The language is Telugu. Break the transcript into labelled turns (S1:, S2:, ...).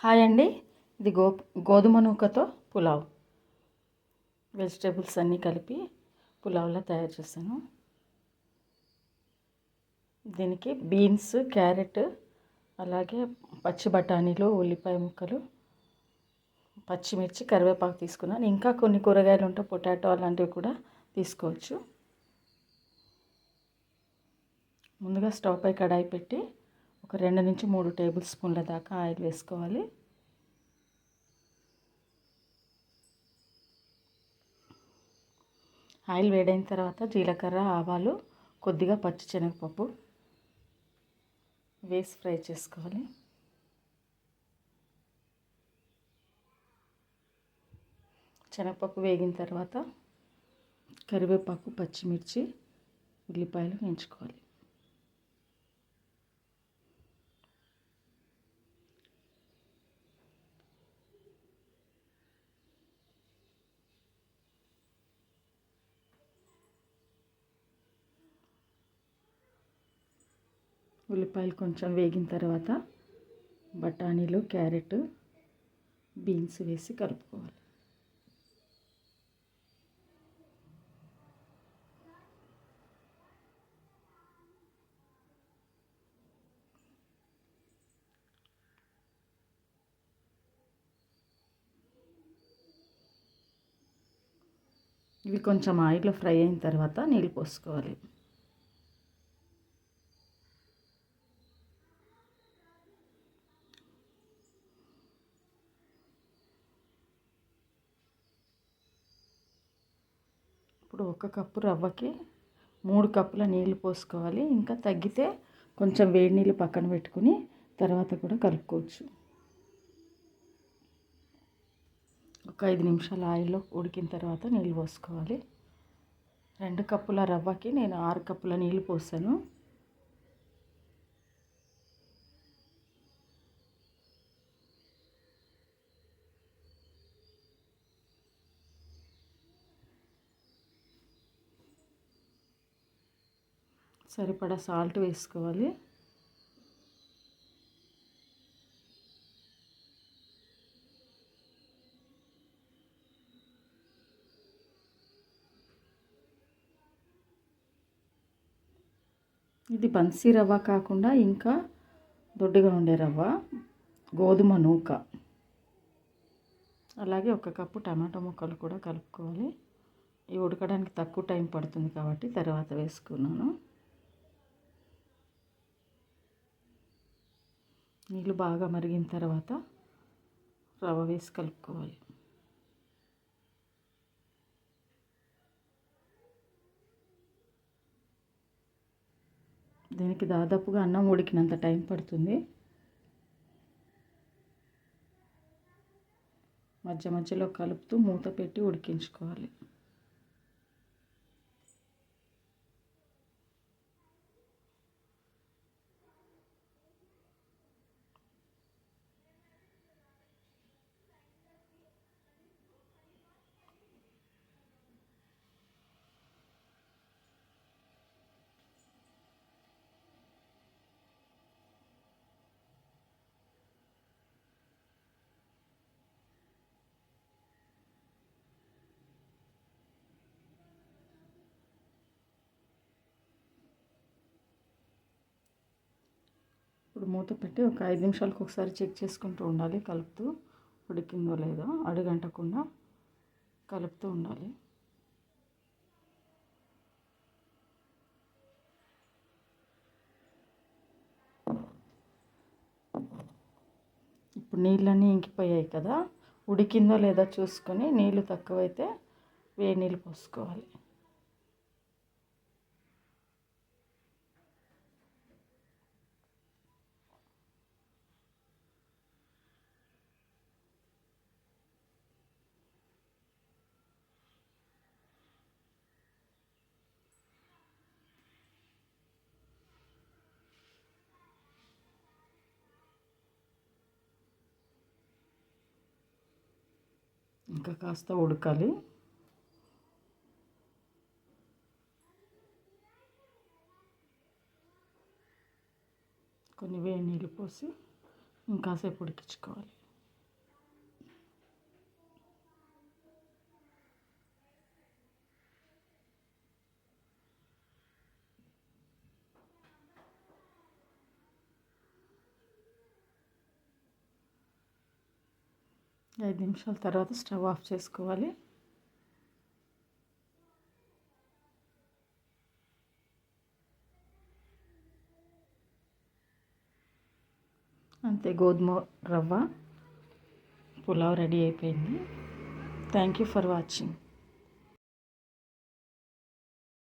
S1: హాయ్ అండి. ఇది గో గోధుమ నూకతో పులావ్. వెజిటేబుల్స్ అన్నీ కలిపి పులావ్లా తయారు చేశాను. దీనికి బీన్స్ క్యారెట్ అలాగే పచ్చి బఠానీలు ఉల్లిపాయ ముక్కలు పచ్చిమిర్చి కరివేపాకు తీసుకున్నాను. ఇంకా కొన్ని కూరగాయలు ఉంటే పొటాటో అలాంటివి కూడా తీసుకోవచ్చు. ముందుగా స్టవ్ పై కడాయి పెట్టి ఒక రెండు నుంచి మూడు టేబుల్ స్పూన్ల దాకా ఆయిల్ వేసుకోవాలి. ఆయిల్ వేడైన తర్వాత జీలకర్ర ఆవాలు కొద్దిగా పచ్చి శనగపప్పు వేసి ఫ్రై చేసుకోవాలి. శనగపప్పు వేగిన తర్వాత కరివేపాకు పచ్చిమిర్చి ఉల్లిపాయలు వేయించుకోవాలి. ఉల్లిపాయలు కొంచెం వేగిన తర్వాత బఠానీలు క్యారెట్ బీన్స్ వేసి కలుపుకోవాలి. ఇవి కొంచెం ఆయిల్లో ఫ్రై అయిన తర్వాత నీళ్ళు పోసుకోవాలి. ఇప్పుడు ఒక కప్పు రవ్వకి మూడు కప్పుల నీళ్ళు పోసుకోవాలి. ఇంకా తగ్గితే కొంచెం వేడి నీళ్ళు పక్కన పెట్టుకుని తర్వాత కూడా కలుపుకోవచ్చు. ఒక ఐదు నిమిషాలు ఆయిల్లో ఉడికిన తర్వాత నీళ్ళు పోసుకోవాలి. రెండు కప్పుల రవ్వకి నేను ఆరు కప్పుల నీళ్ళు పోసాను. సరిపడా సాల్ట్ వేసుకోవాలి. ఇది బన్సీ రవ్వ కాకుండా ఇంకా దొడ్డుగా ఉండే రవ్వ గోధుమ నూక. అలాగే ఒక కప్పు టమాటా ముక్కలు కూడా కలుపుకోవాలి. ఇవి ఉడకడానికి తక్కువ టైం పడుతుంది కాబట్టి తర్వాత వేసుకున్నాను. నీళ్ళు బాగా మరిగిన తర్వాత రవ్వ వేసి కలుపుకోవాలి. దీనికి దాదాపుగా అన్నం ఉడికినంత టైం పడుతుంది. మధ్య మధ్యలో కలుపుతూ మూత పెట్టి ఉడికించుకోవాలి. ఇప్పుడు మూత పెట్టి ఒక ఐదు నిమిషాలకు ఒకసారి చెక్ చేసుకుంటూ ఉండాలి. కలుపుతూ ఉడికిందో లేదో అడుగంటకుండా కలుపుతూ ఉండాలి. ఇప్పుడు నీళ్ళన్నీ ఇంకిపోయాయి కదా. ఉడికిందో లేదో చూసుకొని నీళ్ళు తక్కువైతే వేడి నీళ్ళు పోసుకోవాలి. ఇంకా కాస్త ఉడకాలి. కొన్ని వేడి నీళ్ళు పోసి ఇంకాసేపు ఉడికించుకోవాలి. ఐదు నిమిషాల తర్వాత స్టవ్ ఆఫ్ చేసుకోవాలి. అంతే గోధుమ రవ్వ పులావ్ రెడీ అయిపోయింది. Thank you for watching